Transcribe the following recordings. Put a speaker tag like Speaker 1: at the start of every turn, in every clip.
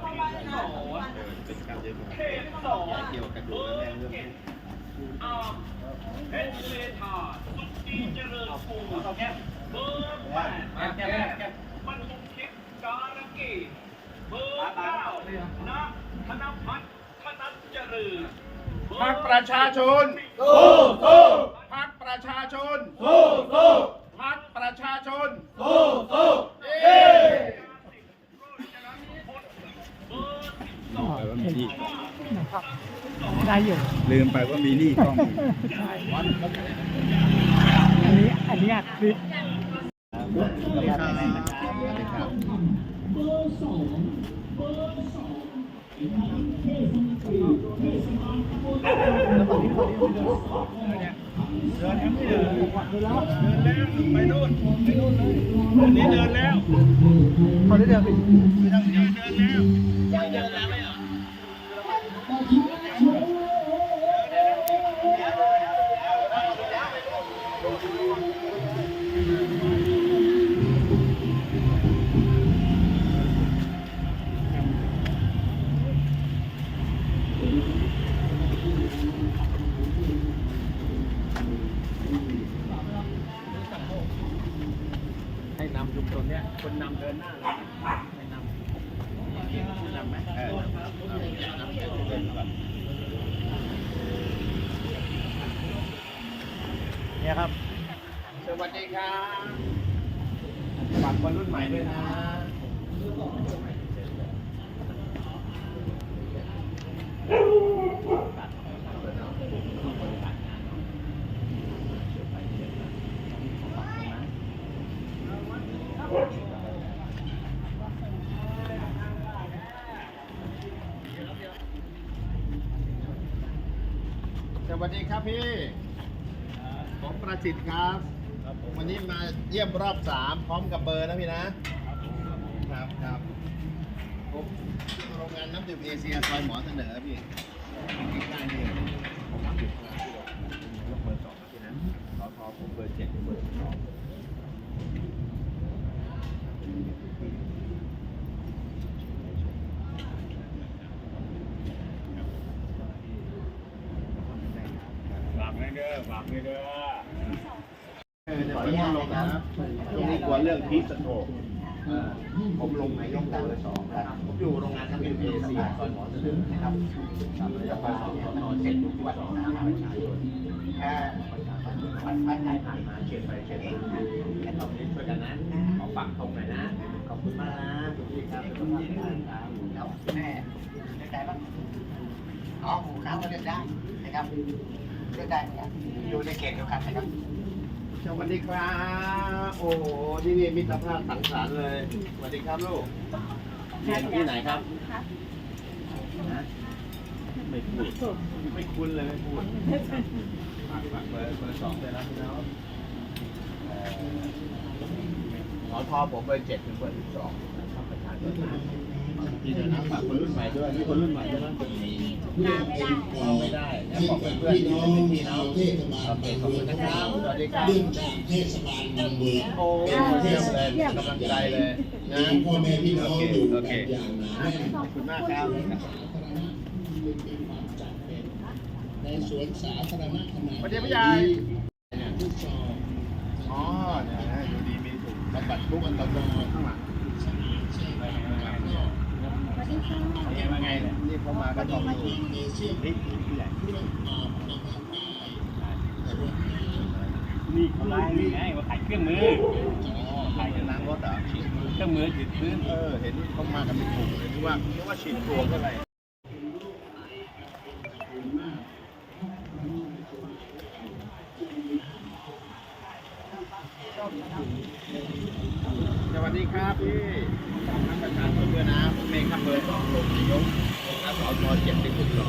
Speaker 1: เป็นการเดินของเกี่ยวกับกระดูกและแม่เรื่อง
Speaker 2: อาเพชรเลธาสุขดีเจริญปูเบอร์แปดบรรทุกทิพย์การะเกดเบอร์เก้าณธนพัฒน์ธนัทเจริญ
Speaker 3: พรรคประชาชนสู้สู้พรรคประชาชนสู้สู้พรรคประชาชนสู้สู้เย้
Speaker 1: ไป ว่ามีนี่
Speaker 4: ได้อยู่
Speaker 1: ลืมไปว่ามีนี่กล้อง
Speaker 4: อันนี้อันนี้อัดคลิป
Speaker 1: สวัสดีครับสวัสดีครับ
Speaker 4: เขาได้เดินไป
Speaker 3: ให้นำชุม ชนเนี้ยคนนำเดินหน้าเลยให้นำนำไหม
Speaker 1: เออเดินก่อน
Speaker 3: เนี่ยครับ สวัสดีครับฝากคนรุ่นใหม่ด้วยนะ สวัสดีครับพี่ ผมประสิทธิ์ครับ วันนี้มา เยี่ยมรอบสามพร้อมกับเบอร์นะพี่นะ ครับครับผมโรงงานน้ำดื่มเอเชียซอยหมอเสนอพี่ใกล้ๆนี่ผมรับอยู่ข้างหลังพี่ยกเบอร์สองนะพี่นะรอทอผมเบอร์เจ็ดเบอร์สองฝากไม่เด้อฝากไม่เด้อ เออเดี๋ยวผมลงนะตรงนี้กลัวเรื่องพีสโตรกผมลงในยกเบอร์สองครับผมอยู่โรงงานน้ำดื่มเอเชียซอยหมอเสนอนะครับทำระยะเบอร์สองนอนเสร็จทุกวันนะครับประชาชนแค่ประชาชนผ่านไปผ่านมาเฉียดไปเฉียดมาแค่ตรงนี้ช่วยกันนะขอฝากตรงหน่อยนะ ขอบคุณมากนะคุณพี่ครับขอบคุณครับแล้วแม่เลือกได้ปะอ๋อหูน้ำก็เลือกได้นะครับเลือกได้นะครับอยู่ในเขตเดียวกันนะครับ สวัสดีครับ โอ้โหที่นี่มิตรภาพสังสรรค์เลย สวัสดีครับลูกเรียนที่ไหนครับนะไม่พูดไม่คุ้นเลยไม่พูดฝากฝากเบอร์เบอร์สองเลยนะพี่น้องเอ่อทอผมเบอร์เจ็ดถึงเบอร์สิบสองครับประธาน พี่เดี๋ยวนะฝากคนรุ่นใหม่ด้วยคนรุ่นใหม่ด้วยนะไม่ได้แล้วบอกเพื่อนๆที่พี่น้องโอเคขอบคุณนะครับสวัสดีครับ
Speaker 5: เรื่องจากเทศบาลเมืองเมือง
Speaker 3: โอ้เยี่ยมเลยกำลังใจเลยนะ
Speaker 5: พ่อแม่พี่น้องอยู่กัน
Speaker 3: เค
Speaker 5: อย่างหนาแน่น
Speaker 3: ขอบคุณมากครับ
Speaker 5: ในสวนสาธารณะขนาด
Speaker 3: สวัสดีพี่ใหญ่
Speaker 5: อย
Speaker 3: อ๋อเนี่ยนะอยู่ดีมีถูกบำบัดทุกอันตรายข้างหลัง นี่มาไงเนี่ยนี่เขามาก็ต้องดู
Speaker 5: เอเชีย
Speaker 3: นี่พี่ใหญ่
Speaker 5: เรื่องออกนะครับได้
Speaker 6: นี่เขาไล่นี่ไงว่าขายเครื่องมือ
Speaker 3: อ๋อขายกันล้างรถเหรอ
Speaker 6: เครื่องมือหยุดพื้น
Speaker 3: เออเห็นเขามากันเป็นกลุ่มเลยนึกว่านึกว่าฉีดตัวก็อะไรสวัสดีครับพี่ ทั้งประชาชนด้วยนะผมเองครับเบอร์สองลงนายกและสอนอเจ็ดสิบสิบสอ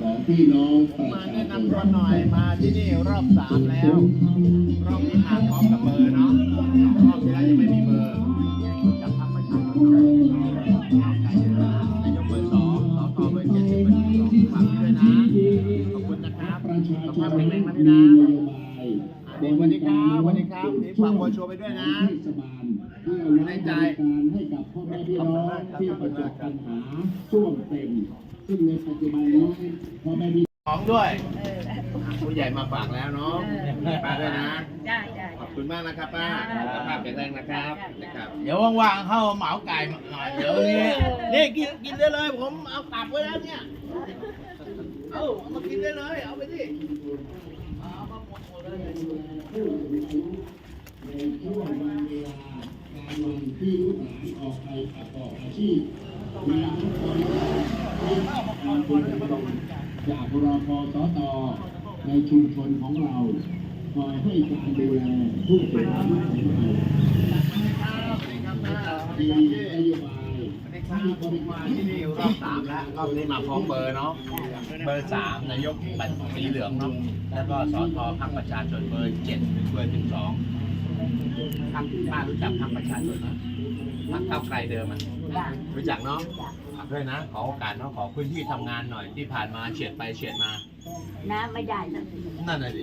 Speaker 3: ขอ
Speaker 5: งพี่น้องประ
Speaker 3: มา
Speaker 5: ชา
Speaker 3: แนะ
Speaker 5: ชนำ
Speaker 3: ตัวหน่อยมาที่นี่รอบสามแล้ว รอบนี้มาพร้อมกับเบอร์เนาะรอบที่แล้วยังไม่มีเบอร์จากพรรคประชาชนนายกเบอร์สองสตเบอร์เจ็ดเบอร์สองฝากไว้ด้วยนะขอบคุณนะครับ
Speaker 5: ประชา
Speaker 3: สุข
Speaker 5: ช
Speaker 3: ภาพ
Speaker 5: น
Speaker 3: แข็งแรงมาที่
Speaker 5: มี
Speaker 3: นะ
Speaker 5: นโยบาย
Speaker 3: อ่าดีสวัสดีครับสวัสดีครับนี่ฝากโบรชัวร์ไปด้วยนะ
Speaker 5: เรื่อลดบริการให้กับพ่อแม่พี่น้องที่ประสบปัญหาส้วมเต็ม ซึ่งในปัจจุบันนี้
Speaker 3: ของด้วยผู้ใหญ่มาฝากแล้วเนาะฝากด้วยนะ
Speaker 7: ได้ได้
Speaker 3: ขอบคุณมากนะครับป้าสุขภาพแข็งแรงนะครับนะครับ
Speaker 6: เดี๋ยวว่างๆเข้าเหมาไก่มาหน่อยเดี๋ยวนี้
Speaker 3: นี่กินกินได้เลยผมเอากลับไว้แล้วเนี่ย เอาเอามากินได้เลย เอาไปดิ
Speaker 5: ในช่วงวันเวลาการวันที่ลูกหลานออกไปประกอบอาชีพมีทุกคนที่การคุณ จากรพสตในชุมชนของเราคอยให้การดูแลผู้สูงอายุของเรามีนโยบายให้บริการ
Speaker 3: ที่นี่รอบสามแล้วรอบนี้มาพร้อมเบอร์เนาะเบอร์สามนายกบัตรสีเหลืองเนาะแล้วก็สอทอพรรคประชาชนเบอร์เจ็ดถึงเบอร์สิบสองพรรคป้ารู้จักพรรคประชาชนไหมพรรคก้าไกลเดิมอะรู้จักเนาะ ด้วยนะ ขอโอกาสเนาะขอพื้นที่ทำงานหน่อยที่ผ่านมาเฉียดไปเฉียดมา
Speaker 7: น้ำไม่ได้สักที
Speaker 3: นั่นน่ะดิ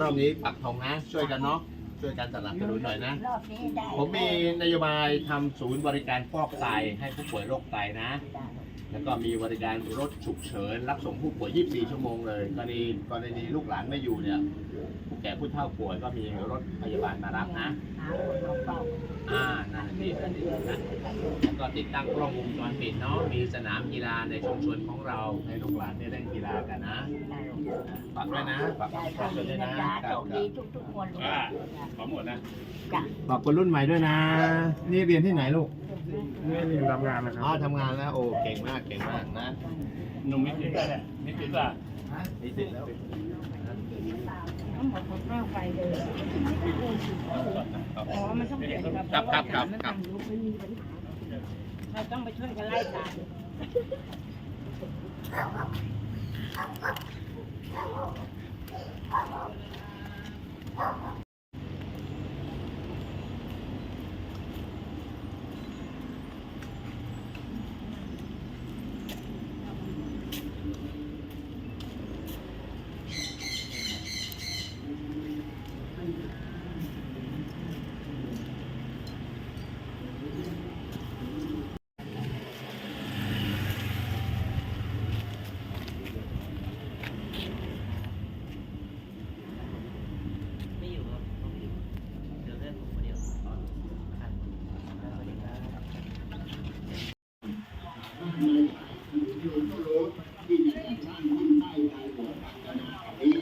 Speaker 3: รอบนี้ปักธงนะ ช่วยกันเนาะช่วยกันสนับสนุนหน่อยนะ
Speaker 7: รอบนี้ได้
Speaker 3: ผมมีนโยบายทำศูนย์บริการฟอกไตให้ผู้ป่วยโรคไตนะ แล้วก็มีบริการรถฉุกเฉิน รับส่งผู้ป่วย 24 ชั่วโมงเลย กรณีกรณีลูกหลานไม่อยู่เนี่ยผู้ แก่ผู้เฒ่าป่วยก็มีรถพยาบาลมารับนะ
Speaker 7: หาคนมาเฝ้า
Speaker 3: อ่า นั่นดีนั่นดีนะแล้วก็ติดตั้งกล้องวงจรปิดเนาะ มีสนามกีฬาในชุมชนของเรา ให้ลูกหลานได้เล่นกีฬากันนะฝากด้วยนะฝาก
Speaker 7: ได้
Speaker 3: ประ
Speaker 7: โช
Speaker 3: ชา
Speaker 7: ค
Speaker 3: ชน
Speaker 7: ดี
Speaker 3: ด้วย
Speaker 7: นะ
Speaker 3: นะ
Speaker 7: จ๊ะ
Speaker 3: ครั
Speaker 7: โช
Speaker 3: บ
Speaker 7: คดีทุกๆคนเลย
Speaker 6: ขอหมดนะ
Speaker 7: จ้ะ
Speaker 3: ฝากคนรุ่นใหม่ด้วยนะ นี่เรียนที่ไหนลูก
Speaker 6: ไม่มีทำงานนะครั
Speaker 3: อ๋อทำงานแล้ว โอ้เก่งมากเก่งมากนะ
Speaker 6: หนุ่มมิตรเนี่ยมิตรป่ะ
Speaker 3: มีสิทธิ์แล้ว
Speaker 7: ทั้งหมดหมดข้าวไฟเลยอ๋อมันต้องเปลี่ยนกับ
Speaker 3: ครับครับครับครับ
Speaker 7: เราต้องไปช่วยกันไล่ตาม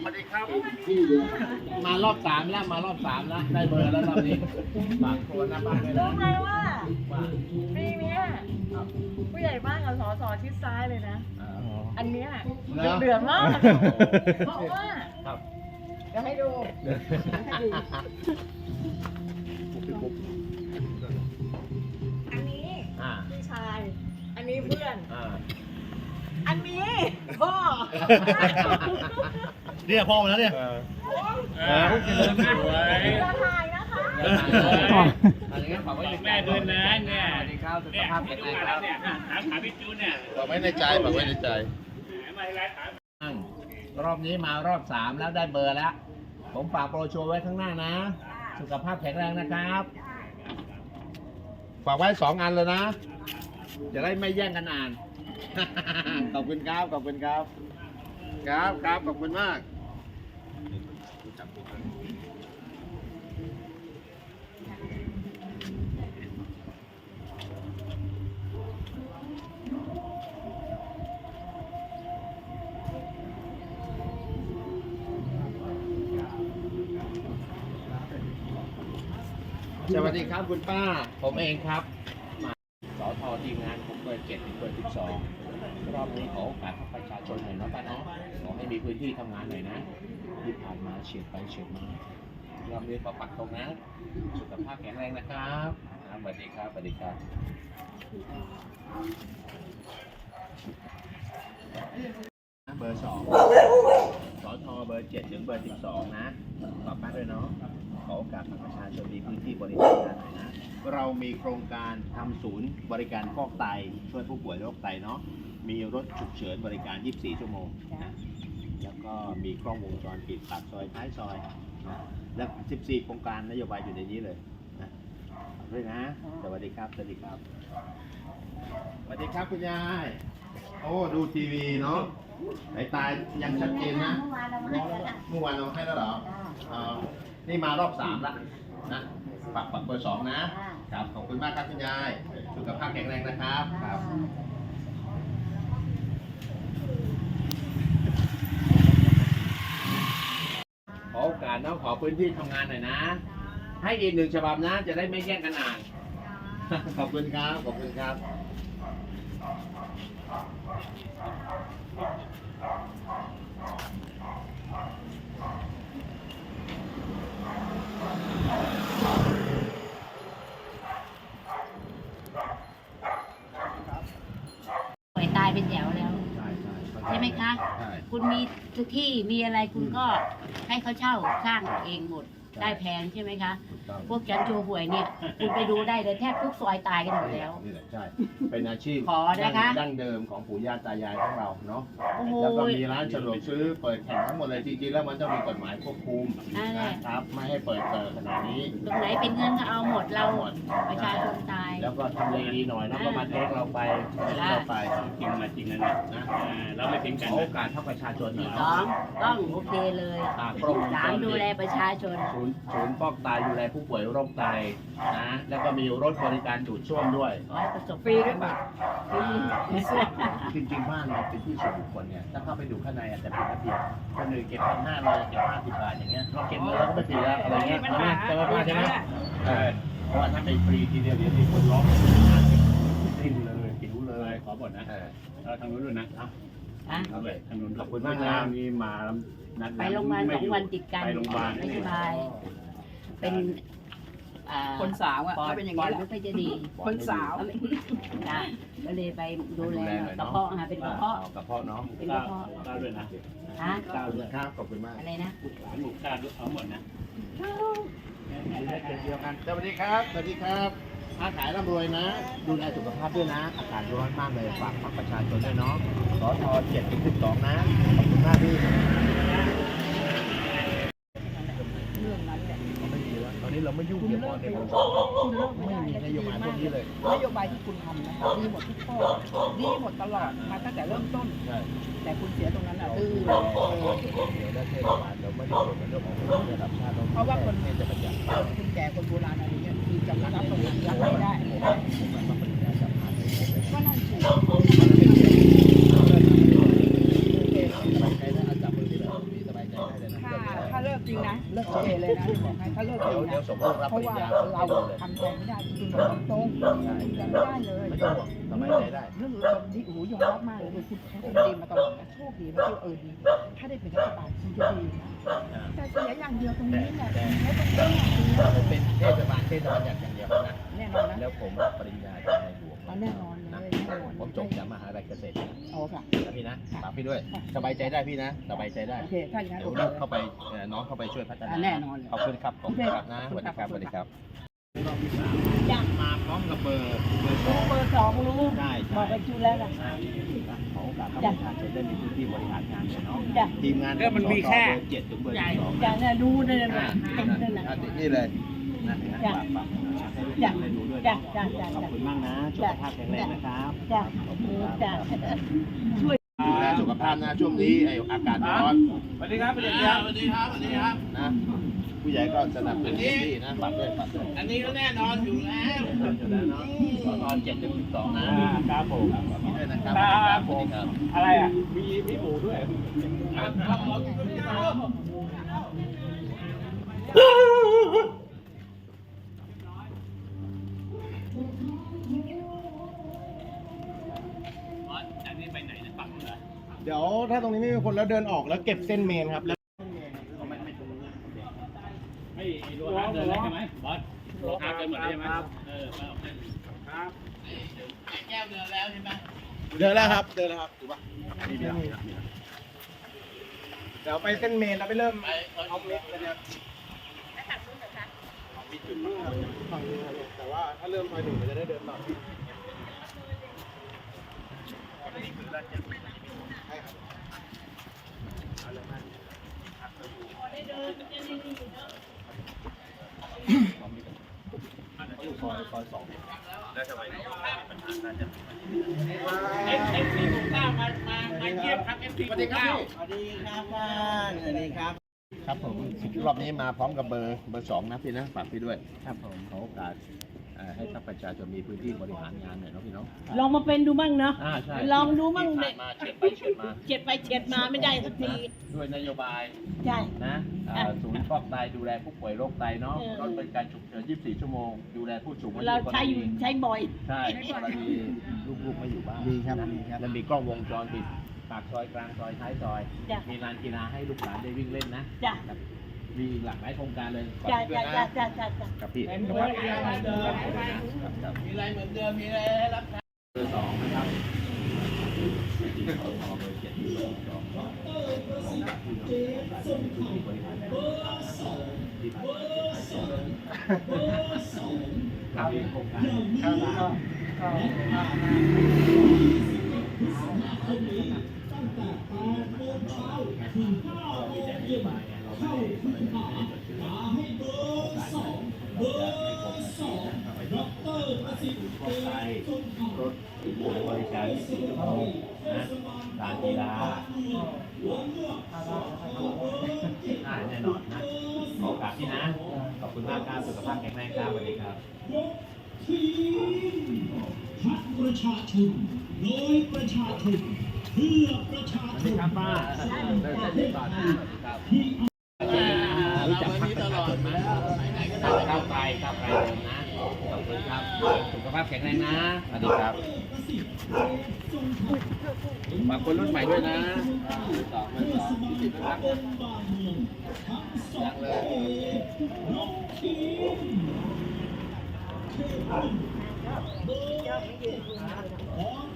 Speaker 3: สวัสดีครับ มาร อบสามแล้วมารอบสามแล้วได้เบอร์แล้วรอบนี้ฝากคนหน้าบ้านด้วยนะ
Speaker 8: รู้ไหมว่า
Speaker 3: ว่า
Speaker 8: ปีเนี้ยผู้ใหญ่บ้านกับสอสอชิดซ้ายเลยนะอันเนี้ย
Speaker 3: เหรอ
Speaker 8: เดือดมากเพราะว่า
Speaker 3: ครับ
Speaker 8: เดี๋ยวให้ดูอันนี้
Speaker 3: อ่า
Speaker 8: พี่ชาย อันนี้เพื่อน
Speaker 3: อ่า
Speaker 8: อันนี้พ่อ
Speaker 6: เรียกพ่อมาแล้วเนี่ย เออสวย
Speaker 8: จะถ่ายนะคะ
Speaker 4: อ๋อ
Speaker 3: อะไรเงี้ยฝากไว้ในใจ
Speaker 6: แม่ด้วยนะเนี่ย
Speaker 3: ดีครับสุข
Speaker 6: เนี่ย
Speaker 3: ภาพแข็งแรงครับ
Speaker 6: เนี่ยถามหาพี่จูนเนี่ย
Speaker 3: ฝากไว้ในใจฝากไว้ในใจ
Speaker 6: มาให้ร้านถาม
Speaker 3: รอบนี้มารอบสามแล้วได้เบอร์แล้ว ผมฝากโปรโชว์ไว้ข้างหน้านะ สุขภาพแข็งแรงนะครับ ฝากไว้สองอันเลยนะ จะได้ไม่แย่งกันอ่าน ขอบคุณครับ ขอบคุณครับ ครับครับขอบคุณมาก สวัสดีครับคุณป้า ผมเองครับ มาสอทอทีมงานผมเบอร์เจ็ดถึงเบอร์สิบสองรอบนี้ขอโอกาสให้ประชาชนหน่อยนะป้าเนาะขอให้มีพื้นที่ทำงานหน่อยนะ ที่ผ่านมาเฉียดไปเฉียดมารอบนี้ขอปักตรงนะ สุขภาพแข็งแรงนะครับอ่าสวัสดีครับสวัสดีครับ เบอร์สองสอทอเบอร์เจ็ดถึงเบอร์สิบสองนะขอบป้ กาสทางประชาชนมีพื้นที่บริการงานหน่อยนะเรามีโครงการทำศูนย์บริการฟอกไตช่วยผู้ป่วยโรคไตเนาะมีรถฉุกเฉินบริการ 24 ชั่วโมงนะแล้วก็มีกล้องวงจรปิดปากซอยท้ายซอยนะและ 14 โครงการนโยบายอยู่ในนี้เลยนะฝากด้วยนะสวัสดีครับสวัสดีครับสวัสดีครับคุณยายโอ้ดูทีวีเนาะสายตายังชัดเจนนะ
Speaker 7: เมื่อวานเราให้แล้วล่ะ
Speaker 3: เมื่อวานเราให้แล้วเหรอเอ่อ นี่มารอบสามละนะปักปักเบอร์สองนะครับขอบคุณมากครับคุณยายสุขภาพแข็งแรงนะครับครับขอโอกาสน้องขอพื้นที่ทำงานหน่อยนะ ให้อีกหนึ่งฉบับนะ จะได้ไม่แย่งกันอ่าน ขอบคุณครับ ขอบคุณครับ
Speaker 7: ปล่อยตายเป็นแถวแล้ว
Speaker 3: ใช่ใช่
Speaker 7: ใช่ไหมคะ
Speaker 3: ใช่
Speaker 7: คุณมีทุกที่มีอะไรคุณก็ให้เขาเช่าสร้างเองหมด ได้แพงใช่ไหมคะ
Speaker 3: ถูกต้อง
Speaker 7: พวกจันโจหวยเนี่ยคุณไปดูได้เลยแทบทุกซอยตายกันหมดแล้ว
Speaker 3: นี่แหละใช่ เป็นอาชีพ
Speaker 7: ขอนะคะ
Speaker 3: ดั้งเดิมของปู่ย่าตายายของเราเนาะ
Speaker 7: โอ้โห
Speaker 3: แล้วก็มีร้านสะดวกซื้อเปิดแข่งทั้งหมดเลยจริงๆแล้วมันต้องมีกฎหมายควบคุม
Speaker 7: นั่นแหละ
Speaker 3: นะครับ ไม่ให้เปิดเกินขนาดนี้
Speaker 7: ตรงไหนเป็นเงินก็เอาหมดเรา
Speaker 3: เอาหมด
Speaker 7: ประชาชนตาย
Speaker 3: แล้วก็ทำเลดีหน่อยแล้วก็มาเทคเราไปเทคเราไป
Speaker 6: จริงมาจริงนะเนี่ย
Speaker 3: นะ
Speaker 6: อ่าเราไม่ทิ้ง
Speaker 3: ข
Speaker 6: กัน
Speaker 3: อโอ
Speaker 6: นะ
Speaker 3: กาสเท่าประชาชนหน่อย
Speaker 7: สองต้องโอเคเลย
Speaker 3: ตากล้องวงจ
Speaker 7: สาม
Speaker 3: ร
Speaker 7: ดู
Speaker 3: ปิด
Speaker 7: แลประชาชน
Speaker 3: ศูนย์ศูนย์ฟอกไตดูแลผู้ป่วยโรคไตนะ แล้วก็มีรถบริการดูดซ่วมด้วย
Speaker 7: ขอให้ประสบ
Speaker 8: ฟรีด้วยป่ะ
Speaker 3: อ่าจริงๆบ้านเราเป็นที่ส่วนบุคคลเนี่ยถ้าเข้าไปดูข้างในอาจจะเป็นระเบียบคนหนึ่งเก็บพันห้าร้อยเก็บห้าสิบบาทอย่างเงี้ยเราเก็บเงินเราก็ไม่ตีแล้วอะไรเงี้ย
Speaker 8: ไม่มีปัญหา
Speaker 3: ใช่ไหมใช่ไหมใช่เพราะว่าถ้าไปฟรีทีเดียวเดี๋ยวมีคนร้องห้าสิบทิ้งเลยผิวเล
Speaker 6: เลยยขอบ่นนะ
Speaker 3: เออ
Speaker 6: เราทางนู้นด้วยนะ
Speaker 7: อะ
Speaker 6: เอาเลยทางนู้นด้วย
Speaker 3: ขอบคุณมากนะ
Speaker 6: นี่มานัด
Speaker 7: ไปโรงพยาบาลสองวันติดกัน
Speaker 6: ไปโรงพยาบาล
Speaker 7: ไม่สบาย เป็นอ่า
Speaker 8: คนสาวอะ
Speaker 7: ปอด
Speaker 8: ก็เป็นอย่าง
Speaker 7: ปอ
Speaker 8: นี้
Speaker 7: ด
Speaker 8: แหละ
Speaker 7: ไม่ค่อยจะดี
Speaker 8: คนสาว
Speaker 7: จ้ะก็เลยไปดูแล
Speaker 3: หน่อย
Speaker 7: กระ
Speaker 3: เนาะ
Speaker 7: เพาะค่ะเป็นกระเพาะ
Speaker 3: กระเพาะเนาะ
Speaker 7: เป็นกระเพาะ
Speaker 6: ก้าวด้วยนะ
Speaker 7: ฮะ
Speaker 3: ขอบคุณครับขอบคุณมาก
Speaker 7: อะไรนะ
Speaker 6: หมูก้าวด้วยเอาหมดนะ
Speaker 3: เดียวกันสวัสดีครับ สวัสดีครับ ค้าขายร่ำรวยนะ ดูแลสุขภาพด้วยนะ อากาศร้อนมากเลย ฝากพักประชาชนด้วยเนาะสอทอเจ็ดถึงสิบสองนะ ขอบคุณมากพี่
Speaker 8: เรื่องนั้นแหละ
Speaker 3: ไม่มีแล้วตอนนี้เราไม่ยุ่งเกี่ยวกับในวงส
Speaker 8: คุณเลิก
Speaker 3: ไม่มีนโยบายพวกนี้เลย
Speaker 8: นโยบายที่คุณทำนะดีหมดทุกข้อดีหมดตลอดมาตั้งแต่เริ่มต้น
Speaker 3: ใช่
Speaker 8: แต่คุณเสียตรงนั้นอะ
Speaker 3: เรา
Speaker 8: ดื้อ
Speaker 3: ดูแลเดี๋ยวได้เทศบาลเราไม่ได้ส่วนในเรื่องของระดับชาติเรา
Speaker 8: เพราะว่าคน
Speaker 3: เทศบัญญัติ
Speaker 8: คุณแก่คนโบราณอะไรเงี้ยคือจะมารับตรงนั้นรับไม่ได้
Speaker 3: ผมมันมาปฏิญาณสัมพันธ์ในเรื่อง
Speaker 8: ก็นั่นสิ
Speaker 3: สบายใจได้อาจับมือที่แบบมีสบายใจได้เลยนะ
Speaker 8: ถ้าถ้าเลิกจริงนะเลิกเจเลยนะบอกให้ถ้าเลิกจ
Speaker 3: เดี๋ยว
Speaker 8: ริง
Speaker 3: เดี๋ยว
Speaker 8: นะ
Speaker 3: สมมติรับ
Speaker 8: เพ
Speaker 3: ป
Speaker 8: ราะ
Speaker 3: ริญ
Speaker 8: ว่า
Speaker 3: ญา
Speaker 8: เราทำใจไม่ได้คุณบอกตรงๆทำใจไม่ได้เลย
Speaker 3: ไม่ต้องห่วงสบายใจได้
Speaker 8: เรื่องแบบนี้โอ้โหยอมรับมากเลยคุณเขาทำดีมาตลอดนะโชคดีนะที่เออดี ถ้าได้เป็นรัฐบาลคงจะดีนะแต่เสี ยอย่างเดียวตรงนี้แหละไม่ต้องเรื่องจริง
Speaker 3: ผมเป็นเทศบาลเทศบาลอย่างอย่างเดียวนะ
Speaker 8: แน่นอนนะ
Speaker 3: แล้วผมรับปริญญาจากในหลวง
Speaker 8: เอาแน่นอนเลยแน่นอน
Speaker 3: ผมจบจากมหาลัยเกษตรนะ
Speaker 8: โอ้ค่ะ
Speaker 3: พี่นะฝากพี่ด้วย สบายใจได้พี่นะ สบายใจได้
Speaker 8: โอเคถ้าอย่างนั้น
Speaker 3: เดี๋
Speaker 8: โอ
Speaker 3: ยว
Speaker 8: เค
Speaker 3: ลูกเข้าไปเอ่อน้องเข้าไปช่วยพัฒนา
Speaker 8: อ่าแน่นอนเลย
Speaker 3: ขอบคุณครับ ขอบคุณครับนะสวัสดีครับสวัสดีครับ
Speaker 8: จ้ะ
Speaker 3: มาพร้อมกับเบอร์เบอร์สอง
Speaker 8: เบอร์สองรู้
Speaker 3: ใช่
Speaker 8: บ
Speaker 3: ใช่
Speaker 8: อกไปจุแล้วนะ
Speaker 3: ขอโอกาสให้ประชาชนได้มีพื้นที่บริหารงานเลยเนาะ
Speaker 8: จ้ะ
Speaker 3: ทีมงาน
Speaker 6: ก็มันมีแค่
Speaker 3: เบอร์เจ็ดถึงเบอร์สิบสอง
Speaker 8: จ้ะเนี่ยดูเนี่ยนะ
Speaker 3: อ่า
Speaker 8: เต็มเลยนะ
Speaker 3: นี่เลยนะเห็นไหม
Speaker 8: จ้ะ
Speaker 3: ฝากฝากให้ลูก
Speaker 8: จ้ะ
Speaker 3: ได้ดูด้วย
Speaker 8: จ้ะ
Speaker 3: เนาะ
Speaker 8: จ้ะจ้ะ
Speaker 3: ขอบคุณมากนะสุขภาพแข็งแรงนะครับ
Speaker 8: จ้ะ
Speaker 3: ขอบคุณครับ
Speaker 8: จ้ะ
Speaker 3: ดูแลสุขภาพนะช่วงนี้ไออากาศร้อน
Speaker 6: สวัสดีครับสวัสดีครับ
Speaker 3: สวัสดีครับสวัสดีครับนะ ผู้ใหญ่ก็สนับสนุนเต็มที่นะปรับด้วยปรับด้วย
Speaker 6: อันนี้ก็แน่นอนอยู่แล้ว
Speaker 3: อยู่แล้วเนาะตอนเจ็ดถึงสิบสองนะ
Speaker 6: ครับผม
Speaker 3: นี่ด้วยนะครับ
Speaker 6: ครับผมอะไรอะมีมีหมูด้วย
Speaker 3: ครับครับเดี๋ยวถ้าตรงนี้ไม่มีคนแล้วเดินออกแล้วเก็บเส้นเมนครับ แล้ว
Speaker 6: ไอ้โลหะเดินแล้ใช่ไหมบอสโลหะเดินหมดแล้วใช่ไหมเออไปเอาให้
Speaker 3: เดินแล้วครับ เดินแล้วครับถูกปะเดี๋ยวไปเส้นเมนแล้วไปเริ่มเอาเมนกันครับฝั่งนี้ครับแต่ว่าถ้าเริ่มซอยหนึ่งมันจะได้เดินต่อ สวัสดีครับสวัสดีครับท่านสวัสดีครับ
Speaker 1: ครับผมรอบนี้มาพร้อมกับเบอร์เบอร์สองนะพี่นะฝากพี่ด้วย
Speaker 3: ครับผม
Speaker 1: ขอโอกาส เอ่อให้ท่านประชาชนมีพื้นที่บริหารงานหน่อยเนาะพี่เน้อง
Speaker 7: ลองมาเป็นดูมั่งเนาะ
Speaker 1: อ่าใช่
Speaker 7: ลองดูมั่ง
Speaker 1: ที่
Speaker 7: เด็
Speaker 1: ผ่านมาเฉียดไปเฉียดมา
Speaker 7: เจ็ดไปเจ็ดมาไม่ได้สักที
Speaker 1: ด้วยนโยบาย
Speaker 7: ใช่
Speaker 1: นะเอ่อศูนย์ฟอกไตดูแลผู้ป่วยโรคไตเนาะ
Speaker 7: เออ
Speaker 1: ก็เป็นการฉุกเฉิน 24 ชั่วโมง ดูแลผู้สูงอายุ
Speaker 7: เราใช้อยู่
Speaker 1: กรณี
Speaker 7: ใช้บ่อย
Speaker 1: ใช่กรณีลูกๆไม่อยู่บ้าน
Speaker 3: ดีครับ
Speaker 1: นะ
Speaker 3: ดีครับ
Speaker 1: แล้วมีกล้องวงจรปิดปากซอยกลางซอยท้ายซอย
Speaker 7: จ้ะ
Speaker 1: มีลานกีฬาให้ลูกหลานได้วิ่งเล่นนะ
Speaker 7: จ้ะ
Speaker 1: ครับมีหลากหลายโครงการเลยขอบ
Speaker 7: จ้ะ
Speaker 1: คุณด้ว
Speaker 7: จ้ะ
Speaker 1: ยนะ
Speaker 7: จ้ะจ้ะจ้ะจ้ะ
Speaker 1: กับพี่
Speaker 6: เหมือนเดิมเหมือนเดิม
Speaker 1: ครับครับ
Speaker 6: มีอะไรเหมือนเดิมมีอะไรให้รับ
Speaker 1: เบอร์สองนะครับที่ขอเบอร์เจ็ดเบอร์สองของผู้นำผู้ที่บริหารและที่ผ่านมาครับ มีโครงการ
Speaker 4: ครับก็ก็
Speaker 1: มีแต่นโยบายไงเราไม่ได้ไม่ได้เปิดชื่อเราจะให้ครบนาทีนะครับไปดูฟอกไตรถบริการที่ชั่วโมงนะลานกีฬาได้แน่นอนนะขอโอกาสที่นะ ขอบคุณมากครับสุขภาพแข็งแรงครับสวัสดีครับ
Speaker 5: พักประชาชนโดยประชาชนเพื่อประชาชน
Speaker 1: ครับป้าเดินเส้นนี้ก่อน แข็งแรงนะ สวัสดีครับฝากคนรุ่นใหม่ด้วยนะสองเป็นสองที่ติดนะครับยังเลย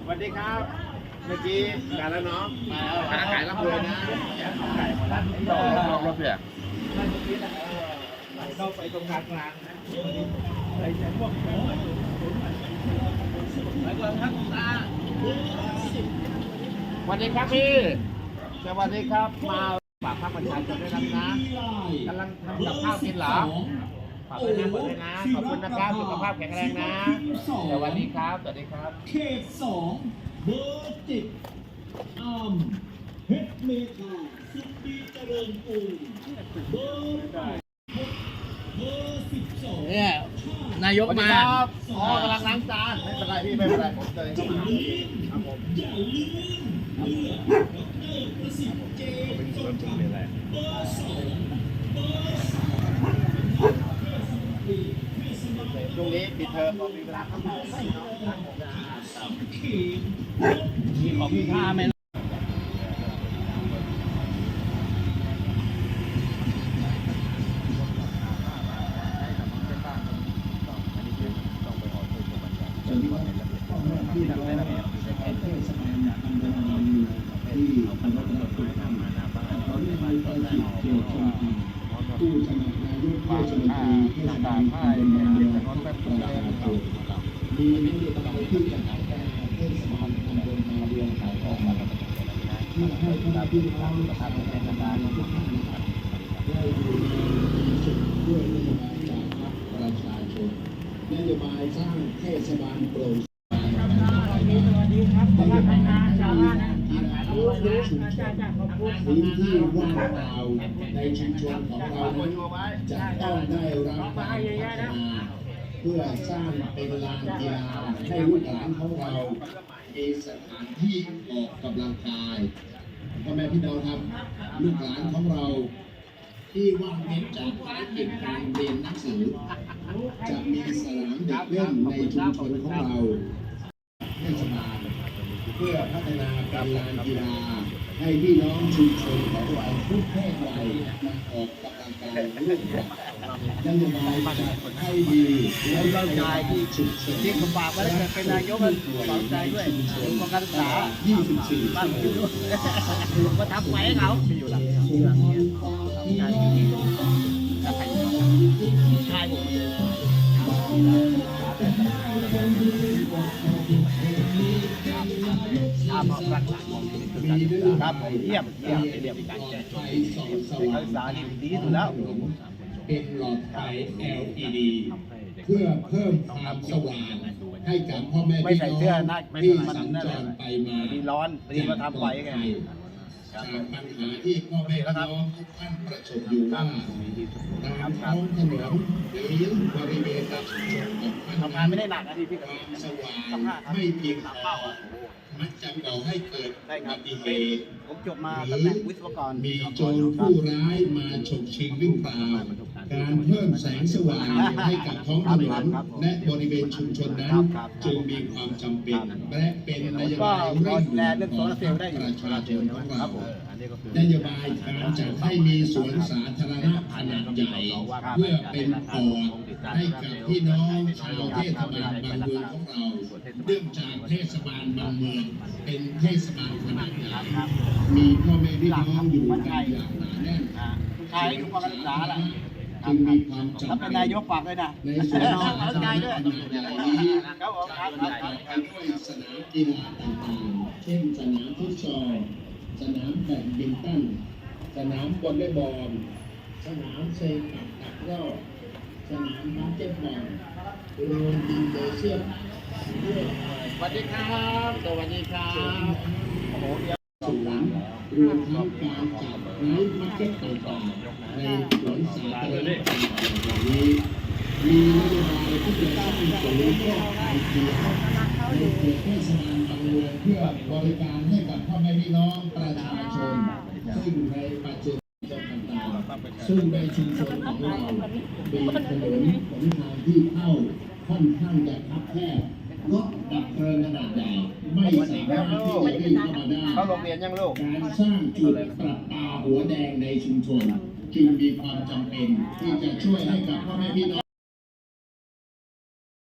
Speaker 3: สวัสดีครับ เมื่อกี้การแล้วเนาะมาขายรับเลยนะไก่หมดแล้ว
Speaker 1: นอกรถเพีย
Speaker 3: เข้าไปตรงกลางกลางนะ
Speaker 1: สวัสดีครับพี่ สวัสดีครับ มาฝากภาคประชาชนด้วยนะกำลังทำกับข้าวกินเหรอฝากด้วยนะฝากด้วยนะ ขอบคุณนะครับ สุขภาพแข็งแรงนะ สวัสดีครับ สวัสดีครับ
Speaker 5: เขตสองเบอร์เจ็ดอามเพชรเมธาสุขดีเจริญกูลเบอร์แปดเบอร์สิบสอง
Speaker 6: เนี่ยนายกมา
Speaker 3: ครับอ๋อกำลังล้างจานไม่เป็นไรพี่ไม่เป็นไรผมเดินเข้ามาครับผม
Speaker 5: อย่าลืมเลือกดรประสิทธิ์เจนจงทำเบอร์สองเบอร์สาม
Speaker 3: ช่วงนี้ปิดเทอมก็มีเวลาเข้ามา
Speaker 5: เขต
Speaker 6: มีของมีค่าไหม
Speaker 5: เรียกว่าประสิทธิ์เจตชมพูผู้สมัครนายกเทศมนตรีเทศบาลตำบลนาดีประชาชนมีนโยบายที่จะพัฒนาเทศบาลตำบลนาเรียงขายออกมาเพื่ให้พ่อพี่น้องชาวเทศบาลทุกท่านได้อยู่ในสุขด้วยนโยบายจากพรรคประชาชนนโยบายสร้างเทศบาลโปร่ง พื้นที่ว่างเปล่าในชุมชนของเราจะต้องได้รับการพัฒนาเพื่อสร้างเป็นลานกีฬาให้ลูกหลานของเรามีสถานที่ออกกำลังกายพ่อแม่พี่น้องครับลูกหลานของเราที่ว่างเว้นจากภารกิจการเรียนหนังสือ จะมีสนามเด็กเล่นในชุมชนของเราเทศบาลเพื่อพัฒนาการลานกีฬา ให้พี่น้องชุมชนของเราทุกเพศวัยมาออกกำลังกายร่วมกันนโยบายจัดให้ดีและกระจายที่ชุมชน
Speaker 4: ที่ผมฝากไว้แล้เป็นนายกสนใจด้วยเรื่องของการศึกษา
Speaker 5: 24
Speaker 4: บ้าน
Speaker 5: ชั่ว
Speaker 4: ผม
Speaker 5: โม
Speaker 4: อยู่ก็ทำไว้ให้เขาอยู่หลังชายผม ครับผมเยี่ยมเยี่ยมเยี่ยมการแก้จนเป็น
Speaker 5: ว่า
Speaker 4: การศึกษาที่ดีสุดแล้ว
Speaker 5: เป็นหลอดไฟ LED เพื่อเพิ่มความสว่างให้กับพ่อแม่
Speaker 4: ไม่
Speaker 5: พี่
Speaker 4: ใส่
Speaker 5: น้
Speaker 4: เสื้อ
Speaker 5: ง
Speaker 4: หน้าไม่
Speaker 5: ที่
Speaker 4: มัน
Speaker 5: สัญ
Speaker 4: นั่น
Speaker 5: จรไปมา
Speaker 4: ดีร้อนดีมาทำไว้ไง
Speaker 5: จากปัญหาที่พ่อแม่พี่น้องทุกท่านประสบอยู่ว่าตามท้องถนนหรือบริเวณตามชุของท่าน
Speaker 4: ทำงานไม่ได้หนักนะที่พี่
Speaker 5: ค
Speaker 4: กับ
Speaker 5: วามสว่างไม่เพียงพอ มักจะก่อให้เกิด
Speaker 4: ได้ค
Speaker 5: อุ
Speaker 4: รับ
Speaker 5: บัติเหตุ
Speaker 4: ผมจบมาตำแหน่งวิศวกร
Speaker 5: มีโจรผู้ร้ายมาฉกชิงหรือเปล่าก การเพิ่มแสงสว่างให้กับท้องถนนและบริเวณชุมชนนั้นจึงมีความจำเป็นและเป็นนโยบายเร่ง
Speaker 4: ดูแลเรื่อง
Speaker 5: ประชาชนของ
Speaker 4: ครั
Speaker 5: เรา
Speaker 4: บผมอันนี้ก็คือน
Speaker 5: โยบายการจัดให้มีสวนสาธารณะขนาดใหญ่เพื่อเป็นปอดให้กับพี่น้องชาวเทศบาลบางเมืองของเราเนื่องจากเทศบาลบางเมืองเป็นเทศบาลขนาดใหญ่มีพ่อแม่พี่น้องอยู่กันอย่างหนาแน่น
Speaker 4: อ่าคุณชายอยู่กองการศึกษาแหละ
Speaker 5: จึงมีความจำ
Speaker 4: เป็
Speaker 5: เป็นน
Speaker 4: นายกฝากด้วยนะ
Speaker 5: ในส่วน
Speaker 4: น้
Speaker 5: ข
Speaker 4: อ
Speaker 5: งง
Speaker 4: เข้าใจด้วย
Speaker 5: ครับผมครับครับด้วยสนามกีฬาต่างๆ เช่นสนามฟุตซอลสนามแบดมินตัน สนามวอลเลย์บอล สนามเซปักตักรอบสนามบาสเกตบอลโรงยิมเนเซียม
Speaker 4: สวัสดีครับ สวัสดีครับ
Speaker 5: รวมทั้งการจัดไนท์มาร์เก็ตต่างๆในสวนสาธารณะต่างๆนี้มีนโยบายที่จะสร้างศูนย์แก้ไขเสียงในเขตเทศบาลบางเมืองเพื่อบริการให้กับพ่อแม่พี่น้องประชาชน ซึ่งในปัจจุบันซึ่งในชุมชนของเรามีถนนหนทางที่เข้าค่อนข้างจะคับแคบ รถดับเพลิงขนาดใหญ่ไม่สามารถที่จะวิ่งเข้ามาได้
Speaker 4: เข้าโรงเรียนยังลูก
Speaker 5: การสร้างจุดประปาหัวแดงในชุมชน จึงมีความจำเป็นที่จะช่วยให้กับพ่อแม่พี่น้อง